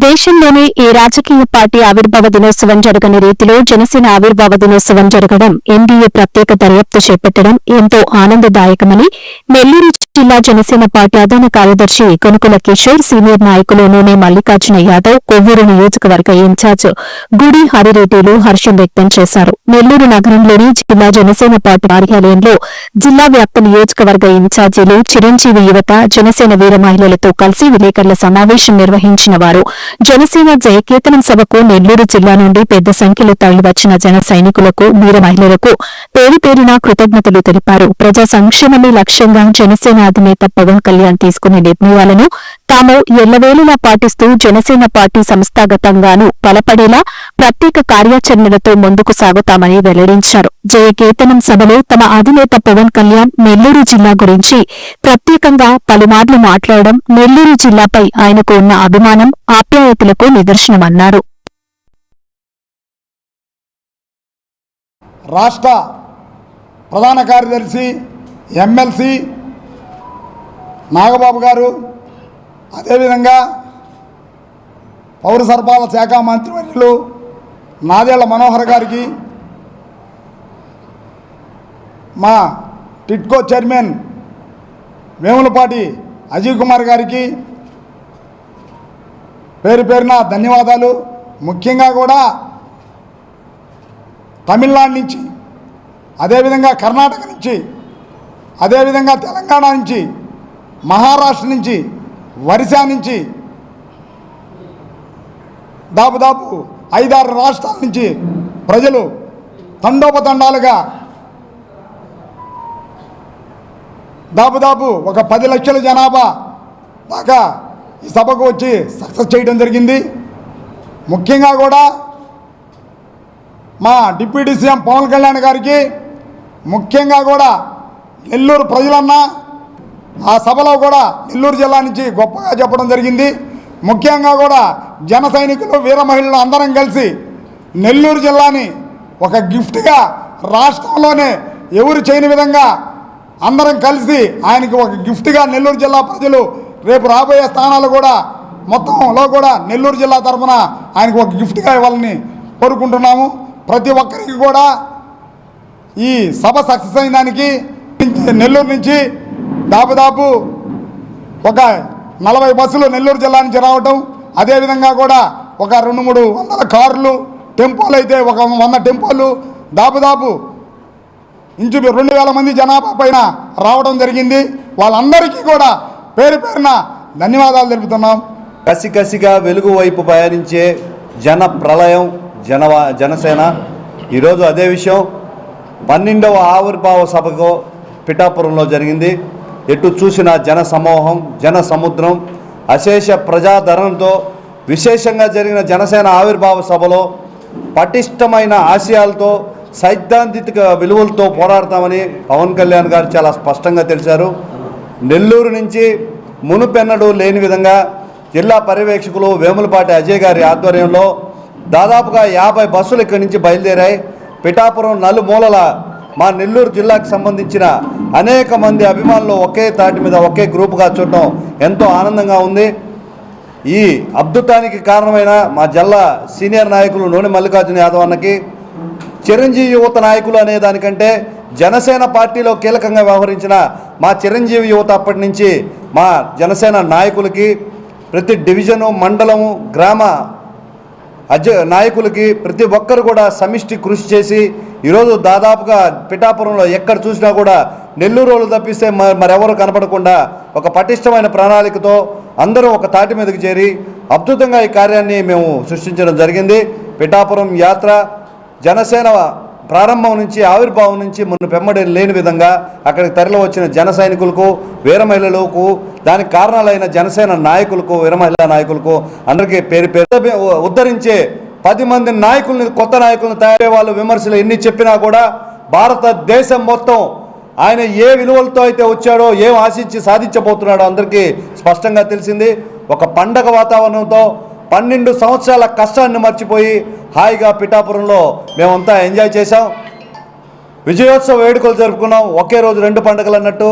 దేశంలోనే ఏ రాజకీయ పార్టీ ఆవిర్భావ దినోత్సవం జరగని రీతిలో జనసేన ఆవిర్భావ దినోత్సవం జరగడం ఎన్డీఏ ప్రత్యేక దర్యాప్తు చేపట్టడం ఎంతో ఆనందదాయకమని నెల్లూరు జిల్లా జనసేన పార్టీ అదన కార్యదర్శి కొనుకుల కిషోర్ సీనియర్ నాయకులు నూనె మల్లికార్జున యాదవ్ కొవ్వూరు నియోజకవర్గ ఇన్ఛార్జ్ గుడి హరిరెడ్డిలు హర్షం వ్యక్తం చేశారు. నెల్లూరు నగరంలోని జిల్లా జనసేన పార్టీ కార్యాలయంలో జిల్లా వ్యాప్త నియోజకవర్గ ఇన్ఛార్జీలు చిరంజీవి యువత జనసేన వీర మహిళలతో కలిసి విలేకరుల సమావేశం నిర్వహించిన వారు జనసేన జయకేతనం సభకు నెల్లూరు జిల్లా నుండి పెద్ద సంఖ్యలో తరలివచ్చిన జన సైనికులకు వీర మహిళలకు పేరు పేరున కృతజ్ఞతలు తెలిపారు. ప్రజా సంక్షేమమే లక్ష్యంగా జనసేన అధినేత పవన్ కళ్యాణ్ తీసుకునే నిర్ణయాలను తాము ఎల్లవేళలా పాటిస్తూ జనసేన పార్టీ సంస్థాగతంగానూ బలపడేలా ప్రత్యేక కార్యాచరణలతో ముందుకు సాగుతామని వెల్లడించారు. జయకేతనం సభలో తమ అధినేత పవన్ కళ్యాణ్ నెల్లూరు జిల్లా గురించి ప్రత్యేకంగా పలుమార్లు మాట్లాడడం నెల్లూరు జిల్లాపై ఆయనకు ఉన్న అభిమానం ఆప్యాయతలకు నిదర్శనమన్నారు. రాష్ట్ర ప్రధాన కార్యదర్శి ఎమ్మెల్సీ నాగబాబు గారు అదేవిధంగా పౌర సరఫరాల శాఖ మంత్రివర్యులు నాదేళ్ళ మనోహర్ గారికి మా టిట్కో చైర్మన్ వేములపాటి అజయ్ కుమార్ గారికి పేరు పేరున ధన్యవాదాలు. ముఖ్యంగా కూడా తమిళనాడు నుంచి అదేవిధంగా కర్ణాటక నుంచి అదేవిధంగా తెలంగాణ నుంచి మహారాష్ట్ర నుంచి ఒరిస్సా నుంచి దాదాపు ఐదారు రాష్ట్రాల నుంచి ప్రజలు తండోపతండాలుగా దాదాపు ఒక పది లక్షల జనాభా దాకా ఈ సభకు వచ్చి సక్సెస్ చేయడం జరిగింది. ముఖ్యంగా కూడా మా డిప్యూటీ సీఎం పవన్ కళ్యాణ్ గారికి ముఖ్యంగా కూడా నెల్లూరు ప్రజలన్నా ఆ సభలో కూడా నెల్లూరు జిల్లా నుంచి గొప్పగా చెప్పడం జరిగింది. ముఖ్యంగా కూడా జన సైనికులు వీర మహిళలు అందరం కలిసి నెల్లూరు జిల్లాని ఒక గిఫ్ట్గా రాష్ట్రంలోనే ఎవరు చేయని విధంగా అందరం కలిసి ఆయనకి ఒక గిఫ్ట్గా నెల్లూరు జిల్లా ప్రజలు రేపు రాబోయే స్థానాలు కూడా మొత్తంలో కూడా నెల్లూరు జిల్లా తరఫున ఆయనకు ఒక గిఫ్ట్గా ఇవ్వాలని కోరుకుంటున్నాము. ప్రతి ఒక్కరికి కూడా ఈ సభ సక్సెస్ అయిన దానికి నెల్లూరు నుంచి దాదాపు ఒక నలభై బస్సులు నెల్లూరు జిల్లా నుంచి రావటం అదేవిధంగా కూడా ఒక రెండు మూడు వందల కార్లు టెంపోలు అయితే ఒక వంద టెంపోలు దాదాపు ఇంచు రెండు వేల మంది జనాభా పైన రావడం జరిగింది. వాళ్ళందరికీ కూడా పేరు పేరున ధన్యవాదాలు తెలుపుతున్నాం. కసి కసిగా వెలుగు వైపు పయనించే జన ప్రళయం జనవా జనసేన. ఈరోజు అదే విషయం. పన్నెండవ ఆవిర్భావ సభకు పిఠాపురంలో జరిగింది. ఎటు చూసిన జన సమూహం జన సముద్రం అశేష ప్రజాదరణతో విశేషంగా జరిగిన జనసేన ఆవిర్భావ సభలో పటిష్టమైన ఆశయాలతో సైద్ధాంతిక విలువలతో పోరాడతామని పవన్ కళ్యాణ్ గారు చాలా స్పష్టంగా తెలిసారు నెల్లూరు నుంచి మునుపెన్నడూ లేని విధంగా జిల్లా పర్యవేక్షకులు వేములపాటి అజయ్ గారి ఆధ్వర్యంలో దాదాపుగా యాభై బస్సులు ఇక్కడి నుంచి బయలుదేరాయి. పిఠాపురం నలుమూలల మా నెల్లూరు జిల్లాకు సంబంధించిన అనేక మంది అభిమానులు ఒకే తాటి మీద ఒకే గ్రూపుగా చూడటం ఎంతో ఆనందంగా ఉంది. ఈ అద్భుతానికి కారణమైన మా జిల్లా సీనియర్ నాయకులు నూనె మల్లికార్జున యాదవ్ అన్నకి చిరంజీవి యువత నాయకులు అనే దానికంటే జనసేన పార్టీలో కీలకంగా వ్యవహరించిన మా చిరంజీవి యువత అప్పటి నుంచి మా జనసేన నాయకులకి ప్రతి డివిజను మండలము గ్రామ అధ్య నాయకులకి ప్రతి ఒక్కరు కూడా సమిష్టి కృషి చేసి ఈరోజు దాదాపుగా పిఠాపురంలో ఎక్కడ చూసినా కూడా నెల్లూరు వాళ్ళు తప్పిస్తే మరెవరు కనపడకుండా ఒక పటిష్టమైన ప్రణాళికతో అందరూ ఒక తాటి మీదకి చేరి అద్భుతంగా ఈ కార్యాన్ని మేము సృష్టించడం జరిగింది. పిఠాపురం యాత్ర జనసేన ప్రారంభం నుంచి ఆవిర్భావం నుంచి మొన్న పెమ్మడి లేని విధంగా అక్కడికి తరలి వచ్చిన జన సైనికులకు వీర మహిళలకు దానికి కారణాలైన జనసేన నాయకులకు వీర మహిళా నాయకులకు అందరికీ పేరు పేరు ఉద్ధరించే పది మంది నాయకుల్ని కొత్త నాయకులను తయారయ్యే వాళ్ళు విమర్శలు ఎన్ని చెప్పినా కూడా భారతదేశం మొత్తం ఆయన ఏ విలువలతో అయితే వచ్చాడో ఏం ఆశించి సాధించబోతున్నాడో అందరికీ స్పష్టంగా తెలిసింది. ఒక పండగ వాతావరణంతో పన్నెండు సంవత్సరాల కష్టాన్ని మర్చిపోయి హాయిగా పిఠాపురంలో మేమంతా ఎంజాయ్ చేశాం. విజయోత్సవ వేడుకలు జరుపుకున్నాం. ఒకే రోజు రెండు పండుగలు అన్నట్టు.